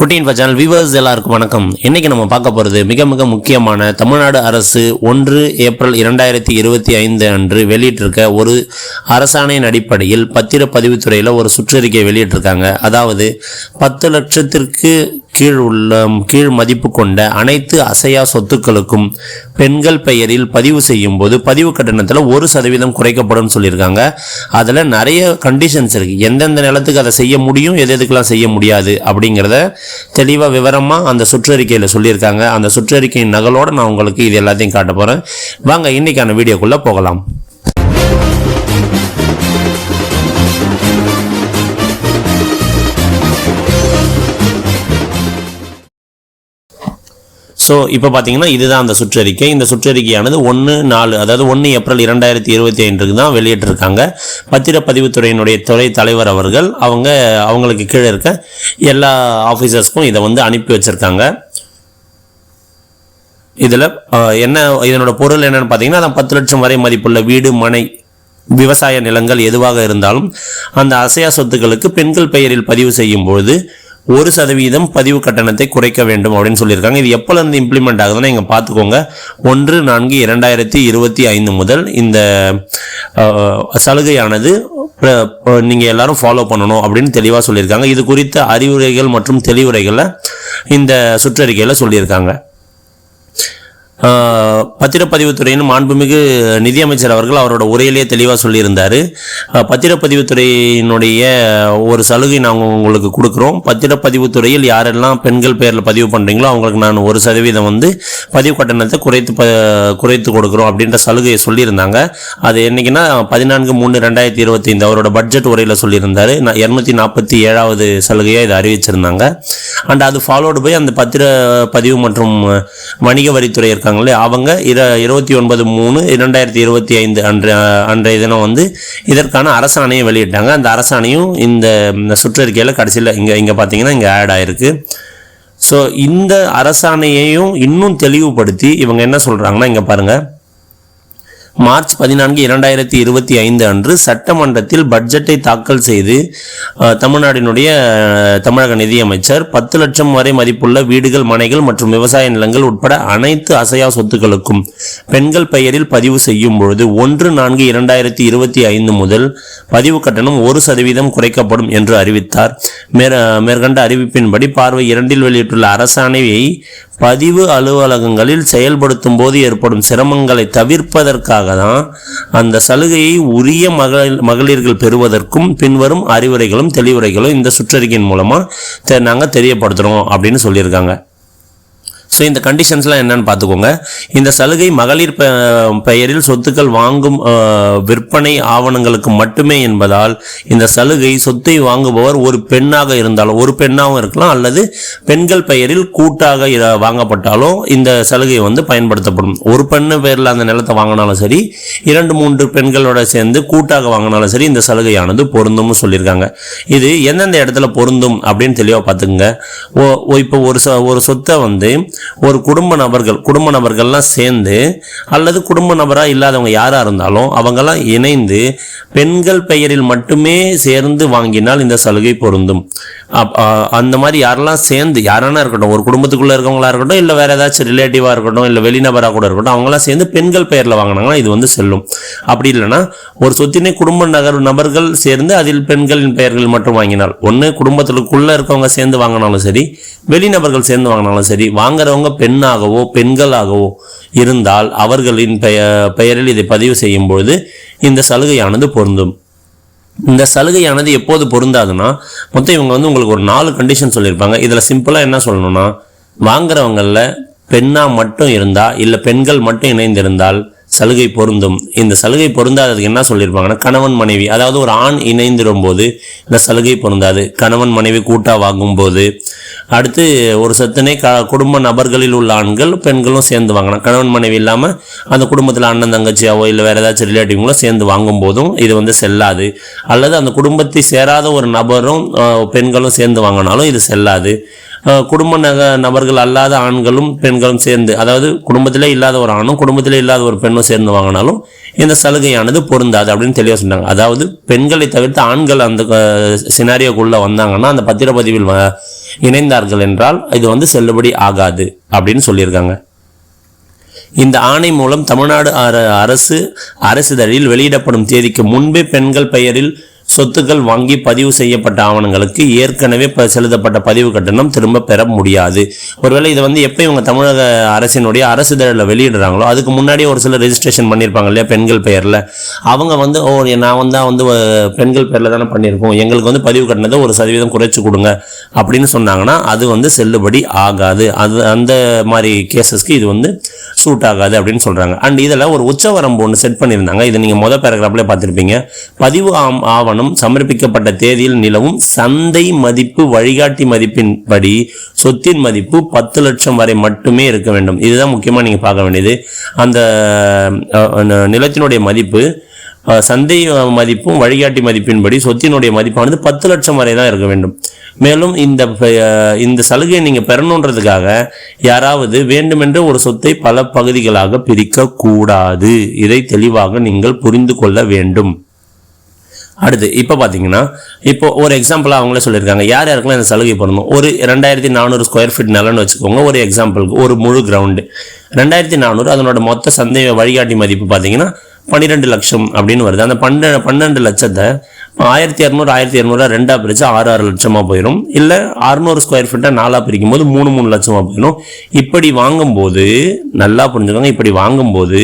குட்டியின் channel viewers எல்லாருக்கும் வணக்கம். இன்னைக்கு நம்ம பார்க்க போகிறது மிக மிக முக்கியமான தமிழ்நாடு அரசு ஒன்று ஏப்ரல் இரண்டாயிரத்தி இருபத்தி ஐந்து அன்று வெளியிட்டிருக்க ஒரு அரசாணையின் அடிப்படையில் பத்திரப்பதிவுத்துறையில் ஒரு சுற்றறிக்கை வெளியிட்டிருக்காங்க. அதாவது பத்து லட்சத்திற்கு கீழ் உள்ள கீழ் மதிப்பு கொண்ட அனைத்து அசையா சொத்துக்களுக்கும் பெண்கள் பெயரில் பதிவு செய்யும் போது பதிவு கட்டணத்தில் ஒரு சதவீதம் குறைக்கப்படும் சொல்லியிருக்காங்க. அதில் நிறைய கண்டிஷன்ஸ் இருக்குது எந்தெந்த நிலத்துக்கு அதை செய்ய முடியும் எது எதுக்கெல்லாம் செய்ய முடியாது அப்படிங்கிறத தெளிவாக விவரமாக அந்த சுற்றறிக்கையில் சொல்லியிருக்காங்க. அந்த சுற்றறிக்கையின் நகலோடு நான் உங்களுக்கு இது எல்லாத்தையும் காட்ட போகிறேன் வாங்க இன்னைக்கான வீடியோக்குள்ளே போகலாம். ஸோ இப்போ பார்த்தீங்கன்னா இதுதான் அந்த சுற்றறிக்கை. இந்த சுற்றறிக்கையானது ஒன்று நாலு அதாவது ஒன்று ஏப்ரல் இரண்டாயிரத்தி இருபத்தி ஐந்துக்கு தான் வெளியிட்டிருக்காங்க. பத்திரப்பதிவுத்துறையினுடைய துறை தலைவர் அவர்கள் அவங்க அவங்களுக்கு கீழே இருக்க எல்லா ஆஃபீஸர்ஸ்க்கும் இதை வந்து அனுப்பி வச்சுருக்காங்க. இதில் என்ன இதனோட பொருள் என்னென்னு பார்த்தீங்கன்னா அதான் பத்து லட்சம் வரை மதிப்புள்ள வீடு மனை விவசாய நிலங்கள் எதுவாக இருந்தாலும் அந்த அசையா சொத்துக்களுக்கு பெண்கள் பெயரில் பதிவு செய்யும் பொழுது ஒரு சதவீதம் பதிவு கட்டணத்தை குறைக்க வேண்டும் அப்படின்னு சொல்லியிருக்காங்க. இது எப்போலேருந்து இம்ப்ளிமெண்ட் ஆகுதுன்னா நீங்கள் பார்த்துக்கோங்க. ஒன்று நான்கு இரண்டாயிரத்தி இருபத்தி ஐந்து முதல் இந்த சலுகையானது நீங்கள் எல்லாரும் ஃபாலோ பண்ணணும் அப்படின்னு தெளிவாக சொல்லியிருக்காங்க. இது குறித்த அறிவுரைகள் மற்றும் தெளிவுரைகளை இந்த சுற்றறிக்கையில் சொல்லியிருக்காங்க. பத்திரப்பதிவுத்துறையின் மாண்புமிகு நிதியமைச்சர் அவர்கள் அவரோட உரையிலேயே தெளிவாக சொல்லியிருந்தார். பத்திரப்பதிவுத்துறையினுடைய ஒரு சலுகை நாங்கள் உங்களுக்கு கொடுக்குறோம். பத்திரப்பதிவுத்துறையில் யாரெல்லாம் பெண்கள் பெயரில் பதிவு பண்ணுறீங்களோ அவங்களுக்கு நான் ஒரு சதவீதம் வந்து பதிவு கட்டணத்தை குறைத்து ப குறைத்து கொடுக்குறோம் அப்படின்ற சலுகையை சொல்லியிருந்தாங்க. அது என்னைக்குன்னா பதினான்கு மூணு ரெண்டாயிரத்தி இருபத்தைந்து அவரோட பட்ஜெட் உரையில் சொல்லியிருந்தார். நான் இரநூத்தி நாற்பத்தி ஏழாவது சலுகையாக இதை அறிவிச்சிருந்தாங்க. அண்ட் அது ஃபாலோடு போய் அந்த பத்திர பதிவு மற்றும் வணிக வரித்துறை இருக்காங்களே அவங்க இர இருபத்தி ஒன்பது மூணு இரண்டாயிரத்தி இருபத்தி ஐந்து அன்று அன்றைய தினம் வந்து இதற்கான அரசாணையை வெளியிட்டாங்க. அந்த அரசாணையும் இந்த இந்த சுற்றறிக்கையில் கடைசியில் இங்கே இங்கே பார்த்தீங்கன்னா இங்கே ஆட் ஆயிருக்கு. ஸோ இந்த அரசாணையையும் இன்னும் தெளிவுபடுத்தி இவங்க என்ன சொல்கிறாங்கன்னா இங்கே பாருங்கள் மார்ச் பதினான்கு இரண்டாயிரத்தி இருபத்தி ஐந்து அன்று சட்டமன்றத்தில் பட்ஜெட்டை தாக்கல் செய்து தமிழ்நாட்டினுடைய தமிழக நிதியமைச்சர் பத்து லட்சம் வரை மதிப்புள்ள வீடுகள் மனைகள் மற்றும் விவசாய நிலங்கள் உட்பட அனைத்து அசையா சொத்துக்களுக்கும் பெண்கள் பெயரில் பதிவு செய்யும் பொழுது ஒன்று நான்கு இரண்டாயிரத்தி இருபத்தி ஐந்து முதல் பதிவு கட்டணம் ஒரு சதவீதம் குறைக்கப்படும் என்று அறிவித்தார். மேற மேற்கண்ட அறிவிப்பின்படி பார்வை இரண்டில் வெளியிட்டுள்ள அரசாணையை பதிவு அலுவலகங்களில் செயல்படுத்தும் போது ஏற்படும் சிரமங்களை தவிர்ப்பதற்காக தான் அந்த சலுகையை உரிய மகளிர் மகளிர்கள் பெறுவதற்கும் பின்வரும் அறிவுரைகளும் தெளிவுரைகளும் இந்த சுற்றறிக்கையின் மூலமாக நாங்கள் தெரியப்படுத்துகிறோம் அப்படின்னு சொல்லியிருக்காங்க. ஸோ இந்த கண்டிஷன்ஸ்லாம் என்னன்னு பார்த்துக்கோங்க. இந்த சலுகை மகளிர் பெ- பெயரில் சொத்துக்கள் வாங்கும் விற்பனை ஆவணங்களுக்கு மட்டுமே என்பதால் இந்த சலுகை சொத்தை வாங்குபவர் ஒரு பெண்ணாக இருந்தாலும் ஒரு பெண்ணாகவும் இருக்கலாம் அல்லது பெண்கள் பெயரில் கூட்டாக வாங்கப்பட்டாலும் இந்த சலுகை வந்து பயன்படுத்தப்படும். ஒரு பெண்ணு பேரில் அந்த நிலத்தை வாங்கினாலும் சரி இரண்டு மூன்று பெண்களோட சேர்ந்து கூட்டாக வாங்கினாலும் சரி இந்த சலுகையானது பொருந்தும்னு சொல்லியிருக்காங்க. இது எந்தெந்த இடத்துல பொருந்தும் அப்படின்னு தெளிவாக பார்த்துக்குங்க. ஓ இப்போ ஒரு ச ஒரு சொத்தை வந்து ஒரு குடும்ப நபர்கள் குடும்ப நபர்கள்லாம் சேர்ந்து அல்லது குடும்ப நபராக இல்லாதவங்க யாராக இருந்தாலும் அவங்கெல்லாம் இணைந்து பெண்கள் பெயரில் மட்டுமே சேர்ந்து வாங்கினால் இந்த சலுகை பொருந்தும். அந்த மாதிரி யாரெல்லாம் சேர்ந்து யாரானா இருக்கட்டும் ஒரு குடும்பத்துக்குள்ளே இருக்கவங்களா இருக்கட்டும் இல்லை வேற ஏதாச்சும் ரிலேட்டிவாக இருக்கட்டும் இல்லை வெளிநபராக கூட இருக்கட்டும் அவங்களாம் சேர்ந்து பெண்கள் பெயரில் வாங்கினாங்கன்னா இது வந்து செல்லும். அப்படி இல்லைன்னா ஒரு சொத்தினை குடும்ப நகர் நபர்கள் சேர்ந்து அதில் பெண்களின் பெயர்கள் மட்டும் வாங்கினால் ஒன்று குடும்பத்துக்குள்ளே இருக்கவங்க சேர்ந்து வாங்கினாலும் சரி வெளிநபர்கள் சேர்ந்து வாங்கினாலும் சரி வேறவங்க பெண்ணாகவோ பெண்களாகவோ இருந்தால் அவர்களின் பெய பெயரில் இதை பதிவு செய்யும் பொழுது இந்த சலுகையானது பொருந்தும். இந்த சலுகையானது எப்போது பொருந்தாதுன்னா மொத்தம் இவங்க வந்து உங்களுக்கு ஒரு நாலு கண்டிஷன் சொல்லியிருப்பாங்க. இதில் சிம்பிளாக என்ன சொல்லணும்னா வாங்குறவங்களில் பெண்ணாக மட்டும் இருந்தால் இல்லை பெண்கள் மட்டும் இணைந்திருந்தால் சலுகை பொருந்தும். இந்த சலுகை பொருந்தாததுக்கு என்ன சொல்லியிருப்பாங்கன்னா கணவன் மனைவி அதாவது ஒரு ஆண் இணைந்திடும் போது இந்த சலுகை பொருந்தாது. கணவன் மனைவி கூட்டா வாங்கும்போது. அடுத்து ஒரு சத்தினை க குடும்ப நபர்களில் உள்ள ஆண்கள் பெண்களும் சேர்ந்து வாங்கலாம். கணவன் மனைவி இல்லாமல் அந்த குடும்பத்தில் அண்ணன் தங்கச்சியாவோ இல்லை வேறு ஏதாச்சும் ரிலேட்டிவ்களோ சேர்ந்து வாங்கும் போதும் இது வந்து செல்லாது. அல்லது அந்த குடும்பத்தை சேராத ஒரு நபரும் பெண்களும் சேர்ந்து வாங்கினாலும் இது செல்லாது. குடும்ப நக நபர்கள் அல்லாத ஆண்களும் பெண்களும் சேர்ந்து அதாவது குடும்பத்திலே இல்லாத ஒரு ஆணும் குடும்பத்திலே இல்லாத ஒரு பெண்ணும் சேர்ந்து வாங்கினாலும் இந்த சலுகையானது பொருந்தாது அப்படின்னு தெளிவாக சொன்னாங்க அதாவது பெண்களை தவிர்த்து ஆண்கள் அந்த சினாரியோக்குள்ளே வந்தாங்கன்னா அந்த பத்திரப்பதிவில் இணைந்தார்கள் என்றால் இது வந்து செல்லுபடி ஆகாது அப்படின்னு சொல்லியிருக்காங்க. இந்த ஆணை மூலம் தமிழ்நாடு அரசு அரசிதழில் வெளியிடப்படும் தேதிக்கு முன்பே பெண்கள் பெயரில் சொத்துக்கள் வாங்கி பதிவு செய்யப்பட்ட ஆவணங்களுக்கு ஏற்கனவே செலுத்தப்பட்ட பதிவு கட்டணம் திரும்ப பெற முடியாது. ஒருவேளை இதை வந்து எப்போ இவங்க தமிழக அரசினுடைய அரசு தழில் வெளியிடுறாங்களோ அதுக்கு முன்னாடியே ஒரு சில ரெஜிஸ்ட்ரேஷன் பண்ணியிருப்பாங்க இல்லையா பெண்கள் பெயரில். அவங்க வந்து ஓ நான் வந்து வந்து பெண்கள் பேரில் தானே பண்ணியிருக்கோம். எங்களுக்கு வந்து பதிவு கட்டணத்தை ஒரு சதவீதம் குறைச்சி கொடுங்க அப்படின்னு சொன்னாங்கன்னா அது வந்து செல்லுபடி ஆகாது. அது அந்த மாதிரி கேசஸ்க்கு இது வந்து சூட் ஆகாது அப்படின்னு சொல்கிறாங்க அண்ட் இதில் ஒரு உச்சவரம்பு ஒன்று செட் பண்ணியிருந்தாங்க. இதை நீங்கள் மொதல் பேராகிராஃப்லேயே பார்த்துருப்பீங்க. பதிவு ஆம் ஆவணம் சமர்ப்பிக்கப்பட்ட தேதியில் நிலவும் சந்தை மதிப்பு வழிகாட்டி மதிப்பின்படி சொத்தின் மதிப்பு பத்து லட்சம் வரை மட்டுமே இருக்க வேண்டும். இதுதான் முக்கியமாக நீங்கள் பார்க்க வேண்டியது. அந்த நிலத்தினுடைய மதிப்பு சந்தை மதிப்பும் வழிகாட்டி மதிப்பின்படி சொத்தினுடைய மதிப்பானது பத்து லட்சம் வரை தான் இருக்க வேண்டும். மேலும் இந்த இந்த சலுகையை நீங்கள் பெறணுன்றதுக்காக யாராவது வேண்டுமென்று ஒரு சொத்தை பல பகுதிகளாக பிரிக்கக்கூடாது. இதை தெளிவாக நீங்கள் புரிந்து கொள்ள வேண்டும். அடுத்து இப்போ பார்த்தீங்கன்னா இப்போ ஒரு எக்ஸாம்பிளாக அவங்களே சொல்லியிருக்காங்க. யார் யாருக்கெல்லாம் இந்த சலுகை பண்ணணும் ஒரு ரெண்டாயிரத்தி நானூறு ஸ்கொயர் ஃபீட் நிலம்னு வச்சுக்கோங்க ஒரு எக்ஸாம்பிளுக்கு ஒரு முழு கிரவுண்டு ரெண்டாயிரத்தி நானூறு அதனோட மொத்த சந்தை வழிகாட்டி மதிப்பு பார்த்தீங்கன்னா பன்னிரெண்டு லட்சம் அப்படின்னு வருது. அந்த பன்னெண்டு பன்னெண்டு லட்சத்தை ஆயிரத்தி இரநூறு ஆயிரத்தி இரநூறுவா ரெண்டாக பிரித்து ஆறு ஆறு லட்சமாக போயிடும் இல்லை அறுநூறு ஸ்கொயர் ஃபீட்டை நாலாக பிரிக்கும் போது மூணு மூணு லட்சமாக போயிடும் இப்படி வாங்கும்போது நல்லா புரிஞ்சுக்கோங்க இப்படி வாங்கும்போது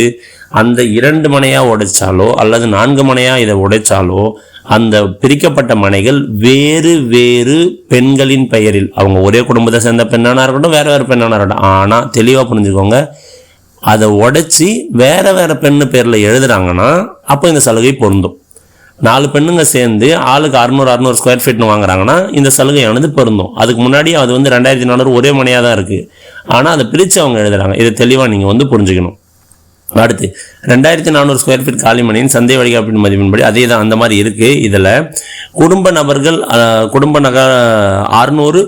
அந்த இரண்டு மனையாக உடைச்சாலோ அல்லது நான்கு மனையாக இதை உடைச்சாலோ அந்த பிரிக்கப்பட்ட மனைகள் வேறு வேறு பெண்களின் பெயரில் அவங்க ஒரே குடும்பத்தை சேர்ந்த பெண்ணானா இருக்கட்டும் வேறு வேறு பெண்ணானா இருக்கட்டும் ஆனால் தெளிவாக புரிஞ்சுக்கோங்க அதை உடைச்சி வேற வேற பெண்ணு பேரில் எழுதுறாங்கன்னா அப்போ இந்த சலுகை பொருந்தும். நாலு பெண்ணுங்க சேர்ந்து ஆளுக்கு அறுநூறு அறுநூறு ஸ்கொயர் ஃபீட்னு வாங்குறாங்கன்னா இந்த சலுகையானது பொருந்தும். அதுக்கு முன்னாடி அது வந்து ரெண்டாயிரத்தி நானூறு ஒரே மனையாக தான் இருக்குது ஆனால் அதை பிரித்து அவங்க எழுதுறாங்க. இதை தெளிவாக நீங்கள் வந்து புரிஞ்சுக்கணும். அடுத்து ரெண்டாயிரத்தி நானூறு ஸ்கொயர் ஃபீட் காலிமணியின் சந்தை வழிகாப்பின் மதிப்பின்படி அதே தான் அந்த மாதிரி இருக்குது இதில் குடும்ப நபர்கள் குடும்ப நக அறுநூறு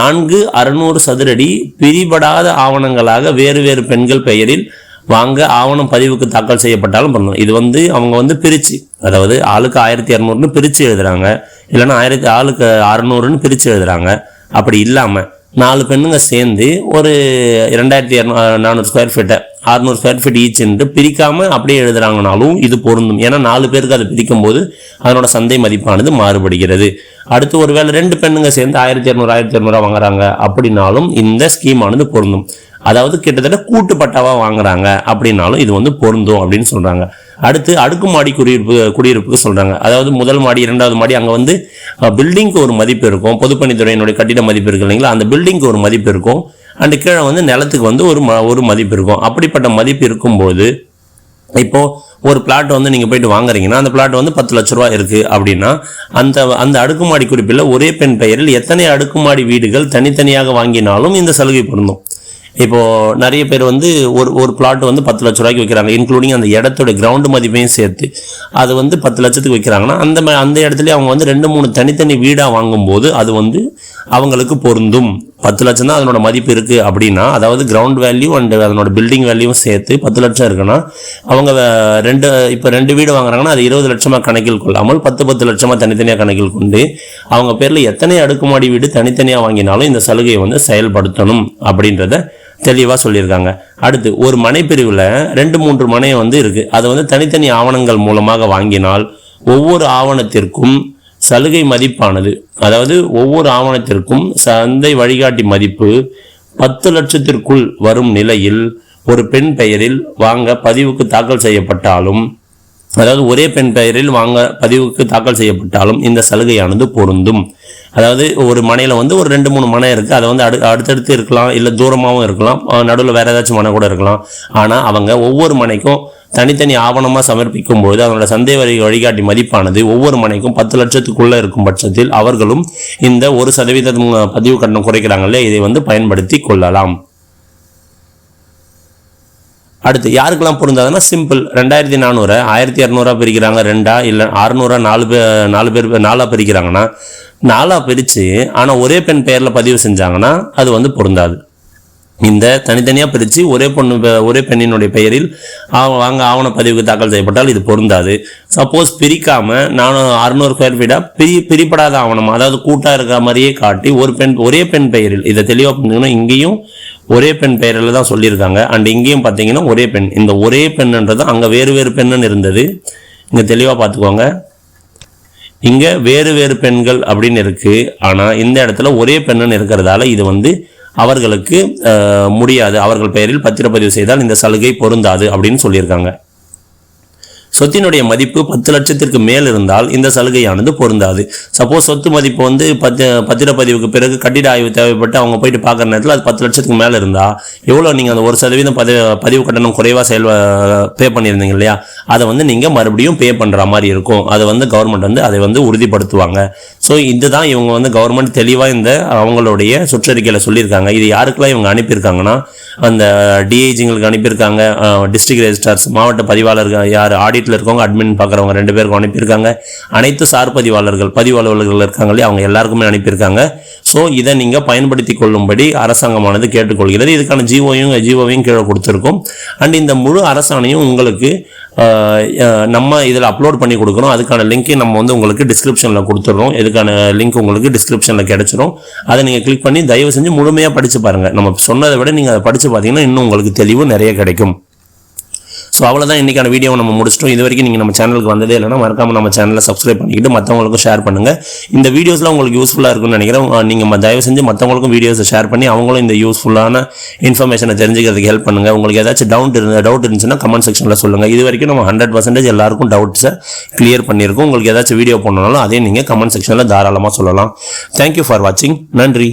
நான்கு அறுநூறு சதுரடி பிரிபடாத ஆவணங்களாக வேறு வேறு பெண்கள் பெயரில் வாங்க ஆவணம் பதிவுக்கு தாக்கல் செய்யப்பட்டாலும் பண்ணணும் இது வந்து அவங்க வந்து பிரித்து அதாவது ஆளுக்கு ஆயிரத்தி இரநூறுன்னு பிரித்து எழுதுறாங்க. இல்லைன்னா ஆயிரத்தி ஆளுக்கு அறநூறுன்னு பிரித்து எழுதுறாங்க. அப்படி இல்லாமல் நாலு பெண்ணுங்க சேர்ந்து ஒரு ரெண்டாயிரத்தி இரநூ நானூறு ஸ்கொயர் ஃபீட்டை அறுநூறு ஸ்கொயர் ஃபீட் ஈச்சுன்ட்டு பிரிக்காமல் அப்படியே எழுதுறாங்கனாலும் இது பொருந்தும். ஏன்னா நாலு பேருக்கு அதை பிரிக்கும் போது அதனோட சந்தை மதிப்பானது மாறுபடுகிறது. அடுத்து ஒருவேளை ரெண்டு பெண்ணுங்க சேர்ந்து ஆயிரத்தி இரநூறு ஆயிரத்தி இரநூறுவா வாங்குறாங்க அப்படின்னாலும் இந்த ஸ்கீமானது பொருந்தும். அதாவது கிட்டத்தட்ட கூட்டு பட்டாவா வாங்குறாங்க அப்படின்னாலும் இது வந்து பொருந்தும் அப்படின்னு சொல்றாங்க. அடுத்து அடுக்குமாடி குடியிருப்பு குடியிருப்புக்கு சொல்றாங்க. அதாவது முதல் மாடி இரண்டாவது மாடி அங்கே வந்து பில்டிங்க்கு ஒரு மதிப்பு இருக்கும். பொதுப்பணித்துறையினுடைய கட்டிட மதிப்பு இருக்கு இல்லைங்களா? அந்த பில்டிங்க்கு ஒரு மதிப்பு இருக்கும். அண்ட் கீழே வந்து நிலத்துக்கு வந்து ஒரு ம- ஒரு மதிப்பு இருக்கும். அப்படிப்பட்ட மதிப்பு இருக்கும்போது இப்போ ஒரு பிளாட் வந்து நீங்கள் போயிட்டு வாங்குறீங்கன்னா அந்த பிளாட் வந்து பத்து லட்ச ரூபா இருக்குது அப்படின்னா அந்த அந்த அடுக்குமாடி குறிப்பில் ஒரே பெண் பெயரில் எத்தனை அடுக்குமாடி வீடுகள் தனித்தனியாக வாங்கினாலும் இந்த சலுகை பொருந்தும். இப்போது நிறைய பேர் வந்து ஒரு ஒரு பிளாட் வந்து பத்து லட்ச ரூபாய்க்கு விற்கிறாங்க இன்க்ளூடிங் அந்த இடத்தோட கிரவுண்டு மதிப்பையும் சேர்த்து. அது வந்து பத்து லட்சத்துக்கு விற்கிறாங்கன்னா அந்த ம- அந்த இடத்துல அவங்க வந்து ரெண்டு மூணு தனித்தனி வீடாக வாங்கும்போது அது வந்து அவங்களுக்கு பொருந்தும். பத்து லட்சம் தான் அதனோட மதிப்பு இருக்குது அப்படின்னா அதாவது கிரவுண்ட் வேல்யூ அண்ட் அதனோட பில்டிங் வேல்யூவும் சேர்த்து பத்து லட்சம் இருக்குன்னா அவங்க ரெண்டு இப்போ ரெண்டு வீடு வாங்குறாங்கன்னா அது இருபது லட்சமாக கணக்கில் கொள்ளாமல் பத்து பத்து லட்சமாக தனித்தனியாக கணக்கில் கொண்டு அவங்க பேரில் எத்தனை அடுக்குமாடி வீடு தனித்தனியாக வாங்கினாலும் இந்த சலுகையை வந்து செயல்படுத்தணும் அப்படின்றத தெளிவாக சொல்லியிருக்காங்க. அடுத்து ஒரு மனைப்பிரிவில் ரெண்டு மூன்று மனை வந்து இருக்குது அதை வந்து தனித்தனி ஆவணங்கள் மூலமாக வாங்கினால் ஒவ்வொரு ஆவணத்திற்கும் சலுகை மதிப்பானது அதாவது ஒவ்வொரு ஆவணத்திற்கும் சந்தை வழிகாட்டி மதிப்பு பத்து லட்சத்திற்குள் வரும் நிலையில் ஒரு பெண் பெயரில் வாங்க பதிவுக்கு தாக்கல் செய்யப்பட்டாலும் அதாவது ஒரே பெண் பெயரில் வாங்க பதிவுக்கு தாக்கல் செய்யப்பட்டாலும் இந்த சலுகையானது பொருந்தும். அதாவது ஒரு மனையில் வந்து ஒரு ரெண்டு மூணு மனை இருக்குது அதை வந்து அடு அடுத்தடுத்து இருக்கலாம் இல்லை தூரமாகவும் இருக்கலாம். நடுவில் வேறு ஏதாச்சும் மனை கூட இருக்கலாம். ஆனால் அவங்க ஒவ்வொரு மனைக்கும் தனித்தனி ஆவணமாக சமர்ப்பிக்கும் பொழுது அதனோட சந்தை வரி வழிகாட்டி மதிப்பானது ஒவ்வொரு மனைக்கும் பத்து லட்சத்துக்குள்ளே இருக்கும் பட்சத்தில் அவர்களும் இந்த ஒரு சதவீதம் பதிவு கட்டணம் குறைக்கிறாங்களே இதை வந்து பயன்படுத்தி கொள்ளலாம். அடுத்து யாருக்கெல்லாம் பொருந்தாதுன்னா சிம்பிள் ரெண்டாயிரத்தி நானூறு ஆயிரத்தி இரநூறுவா பிரிக்கிறாங்க ரெண்டா இல்லை அறுநூறுவா நாலு பேர் நாலு பேர் நாலாக பிரிக்கிறாங்கன்னா நாலாக பிரித்து ஆனால் ஒரே பெண் பெயரில் பதிவு செஞ்சாங்கன்னா அது வந்து பொருந்தாது. இந்த தனித்தனியாக பிரித்து ஒரே பொண்ணு ஒரே பெண்ணினுடைய பெயரில் ஆவ- வாங்க ஆவண பதிவுக்கு தாக்கல் செய்யப்பட்டால் இது பொருந்தாது. சப்போஸ் பிரிக்காமல் நானும் அறுநூறு ஸ்கொயர் ஃபீட்டாக பிரி பிரிப்படாத ஆவணம் அதாவது கூட்டாக இருக்கிற மாதிரியே காட்டி ஒரு பெண் ஒரே பெண் பெயரில் இதை தெளிவாக புரிஞ்சுக்கணும். இங்கேயும் ஒரே பெண் பெயரில் தான் சொல்லியிருக்காங்க. அண்ட் இங்கேயும் பார்த்தீங்கன்னா ஒரே பெண். இந்த ஒரே பெண்ணுன்றது அங்கே வேறு வேறு பெண்ணுன்னு இருந்தது. இங்கே தெளிவாக பார்த்துக்கோங்க. இங்கே வேறு வேறு பெண்கள் அப்படின்னு இருக்குது ஆனால் இந்த இடத்துல ஒரே பெண்ணுன்னு இருக்கிறதால இது வந்து அவர்களுக்கு முடியாது. அவர்கள் பெயரில் பத்திரப்பதிவு செய்தால் இந்த சலுகை பொருந்தாது அப்படின்னு சொல்லியிருக்காங்க. சொத்தினுடைய மதிப்பு பத்து லட்சத்திற்கு மேல் இருந்தால் இந்த சலுகையானது பொருந்தாது. சப்போஸ் சொத்து மதிப்பு வந்து பத்து பத்திரப்பதிவுக்கு பிறகு கட்டிட ஆய்வு தேவைப்பட்டு அவங்க போயிட்டு பார்க்குற நேரத்தில் அது பத்து லட்சத்துக்கு மேலே இருந்தால் எவ்வளோ நீங்கள் அந்த ஒரு சதவீதம் பதிவு பதிவு கட்டணம் குறைவாக செயல் பே பண்ணியிருந்தீங்க இல்லையா? அதை வந்து நீங்கள் மறுபடியும் பே பண்ணுற மாதிரி இருக்கும். அதை வந்து கவர்மெண்ட் வந்து அதை வந்து உறுதிப்படுத்துவாங்க. ஸோ இதுதான் இவங்க வந்து கவர்மெண்ட் தெளிவாக இந்த அவங்களுடைய சுற்றறிக்கையில் சொல்லியிருக்காங்க. இது யாருக்கெல்லாம் இவங்க அனுப்பியிருக்காங்கன்னா அந்த டிஐஜிங்களுக்கு அனுப்பியிருக்காங்க. டிஸ்ட்ரிக்ட் ரெஜிஸ்ட்ரார்ஸ் மாவட்ட பதிவாளர்கள் யார் ஆடிட்டில் இருக்கவங்க அட்மின் பார்க்குறவங்க ரெண்டு பேருக்கும் அனுப்பியிருக்காங்க. அனைத்து சார் பதிவாளர்கள் பதிவாளர்கள் இருக்காங்க இல்லையா? அவங்க எல்லாருக்குமே அனுப்பியிருக்காங்க. ஸோ இதை நீங்கள் பயன்படுத்தி கொள்ளும்படி அரசாங்கமானது கேட்டுக்கொள்கிறது. இதுக்கான ஜிஓயும் ஜிஓவையும் கீழே கொடுத்துருக்கோம். அண்ட் இந்த முழு அரசாணையும் உங்களுக்கு நம்ம இதில் அப்லோட் பண்ணி கொடுக்குறோம் அதுக்கான லிங்க்கை நம்ம வந்து உங்களுக்கு டிஸ்கிரிப்ஷனில் கொடுத்துட்றோம். இதுக்கான லிங்க் உங்களுக்கு டிஸ்கிரிப்ஷனில் கிடச்சிரும். அதை நீங்கள் கிளிக் பண்ணி தயவு செஞ்சு முழுமையாக படித்து பாருங்கள் நம்ம சொன்னதை விட நீங்கள் அதை படித்து பார்த்தீங்கன்னா இன்னும் உங்களுக்கு தெளிவு நிறைய கிடைக்கும். ஸோ அவ்வளோதான் இன்றைக்கான வீடியோவை நம்ம முடிச்சிட்டோம். இது வரைக்கும் நீங்கள் நம்ம சேனலுக்கு வந்ததே இல்லைனா மறக்காமல் நம்ம சேனலை சப்ஸ்கிரைப் பண்ணிக்கிட்டு மற்றவங்களுக்கும் ஷேர் பண்ணுங்கள் இந்த வீடியோஸில் உங்களுக்கு யூஸ்ஃபுல்லாக இருக்கும்னு நினைக்கிறேன். நீங்கள் தயவு செஞ்சு மற்றவங்களுக்கும் வீடியோஸை ஷேர் பண்ணி அவங்களும் இந்த யூஸ்ஃபுல்லான இன்ஃபர்மேஷனை தெரிஞ்சுக்கிறதுக்கு ஹெல்ப் பண்ணுங்கள் உங்களுக்கு ஏதாச்சும் டவுட் இருந்த டவுட் இருந்துச்சுன்னா கமெண்ட் செக்ஷனில் சொல்லுங்கள் இது வரைக்கும் நம்ம ஹண்ட்ரட் பர்சன்டேஜ் எல்லாருக்கும் டவுட்ஸை கிளியர் பண்ணியிருக்கோம். உங்களுக்கு ஏதாச்சும் வீடியோ பண்ணனாலும் அதையும் நீங்கள் கமெண்ட் செக்ஷனில் தாராளமாக சொல்லலாம். தேங்க்யூ ஃபார் வாட்சிங் நன்றி.